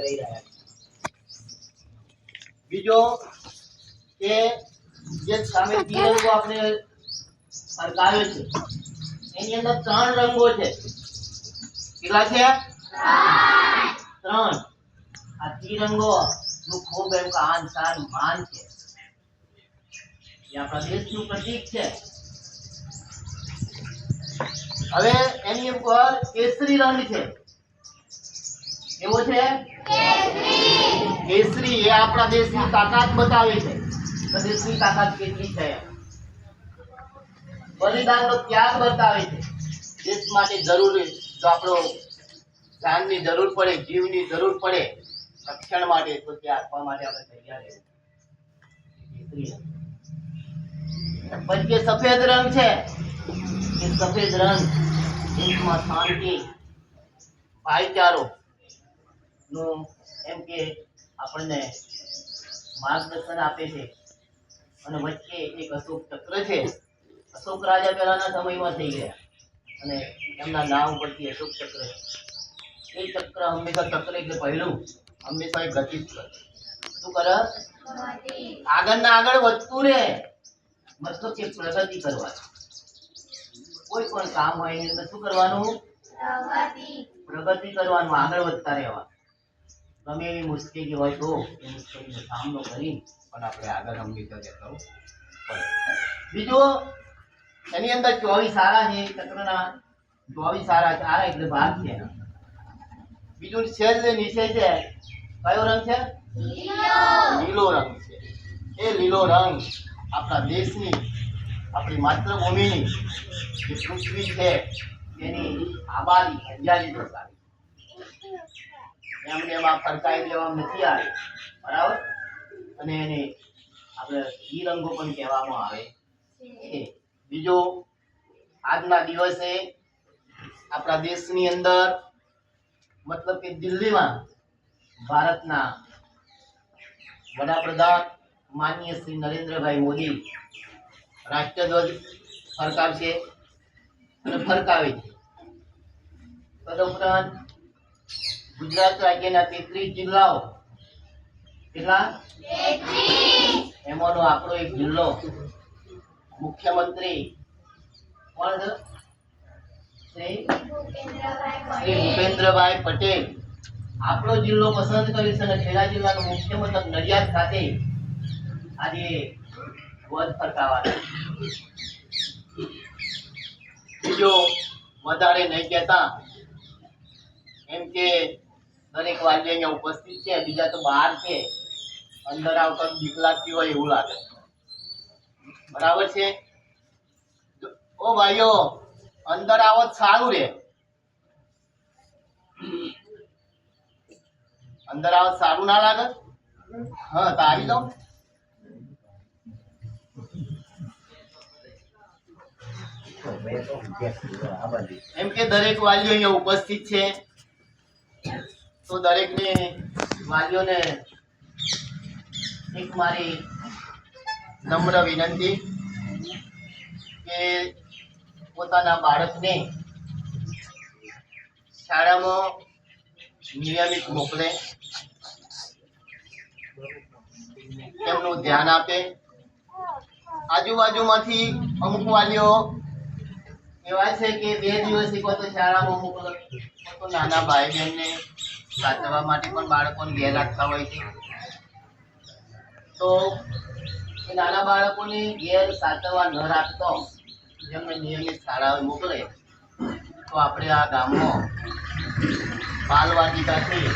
કરી રહ્યા છે બીજો કે જે સામે તિરંગો આપણે ફરકાવ્યો છે એની અંદર ત્રણ રંગો છે કેટલા છે ત્રણ આ તિરંગો નું ખૂબ એમ કે આન શાન માન છે એ આપણા દેશનું પ્રતીક છે હવે એની ઉપર કેસરી રંગ છે કેવો છે? કેસરી. એ આપણા દેશની તાકાત બતાવે છે. કે દેશની તાકાત કેટલી છે? બલિદાનનો ત્યાગ બતાવે છે. દેશ માટે જરૂરી જો આપણો જાનની જરૂર પડે, જીવની જરૂર પડે, રક્ષણ માટે, તો તે આપવા માટે આપણે તૈયાર રહેવું પછી જે સફેદ રંગ છે, એ સફેદ રંગ દેશમાં શાંતિ, ભાઈચારો નું એમ કે આપણને માર્ગદર્શન આપે છે. અને વચ્ચે એક અશોક ચક્ર છે. અશોક રાજા પહેલાના સમયમાં થઈ ગયા. અને એમના નામ પરથી અશોક ચક્ર એ ચક્ર હંમેશા ચક્ર એટલે પહેલું. હંમેશા એ ગતિ જ કરે. શું કરે? આગળ ના આગળ વધતું રહે. મતલબ કે પ્રગતિ કરવાની. કોઈ પણ કામ હોય એની અંદર શું કરવાનું? પ્રગતિ. કરવાનું આગળ વધતા રહેવા ગમે એવી મુશ્કેલી હોય તો એ મુશ્કેલીનો સામનો કરી પણ આપણે આગળ અમલી રહેવું પડે. બીજું, એની અંદર ચોવીસ સારા છે ચક્રના ચોવીસ સારા છે. એટલે ભાગ છે. બીજું છે જે નીચે છે, કયો રંગ છે? લીલો રંગ છે. એ લીલો રંગ આપણા દેશની, આપણી માતૃભૂમિની જે પૃથ્વી છે તેની આબાદી હરિયાળી દર્શાવે એમને એમાં ફરકાઈ દેવા નથી આવે. બરાબર? અને એને આપણે તિરંગો પણ કહેવામાં આવે. બીજો, આજના દિવસે આપણા દેશની અંદર, મતલબ કે દિલ્હીમાં ભારતના વડાપ્રધાન માનનીય શ્રી નરેન્દ્રભાઈ મોદી રાષ્ટ્રધ્વજ ફરકાવશે અને ફરકાવે છે. તદુપરાંત ગુજરાત રાજ્યના તેત્રીસ જિલ્લાઓ. કેટલા? એમાંનો આપણો એક જિલ્લો. મુખ્યમંત્રી. કોણ શ્રી? ભૂપેન્દ્રભાઈ પટેલ. આપણો જિલ્લો પસંદ કરી છે અને ખેડા જિલ્લાનું મુખ્ય મથક નડિયાદ ખાતે આજે વધ ફરકાવવાનો બીજો વધારે નહીં કહેતા. એમ કે દરેક વાલી અહીંયા ઉપસ્થિત છે બીજા તો બહાર છે. અંદર આવતા બીક લાગતી હોય એવું લાગે. બરાબર છે? ઓ ભાઈઓ અંદર આવો સારું રે. અંદર આવો સારું ના લાગે? હા તો આવી લો એમ કે દરેક વાલીઓ અહીંયા ઉપસ્થિત છે. તો દરેકને વાલીઓને એક મારી નમ્ર વિનંતી કે પોતાના બાળકને શાળામાં નિયમિત મોકલે, તેમનું ધ્યાન આપે. આજુબાજુમાંથી અમુક વાલીઓ એવા છે કે બે દિવસ શાળામાં મોકલો નાના ભાઈ બહેનને સાચવવા માટે પણ બાળકોને બે રાખતા હોય છે. તો નાના બાળકોને ઘેર સાચવવા ન રાખતો જેમને નિયમિત શાળાએ મોકલે, તો આપણે આ ગામમાં બાલવાટિકાથી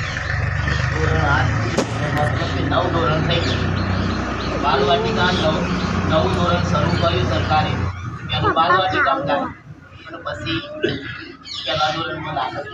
ધોરણ કે નવ ધોરણ થઈ ગયું. બાલવાટિકા નવ, નવું ધોરણ શરૂ કર્યું સરકારે. ત્યાંનું બાલવાટિકા થાય. અને પછી પહેલા ધોરણમાં દાખલ.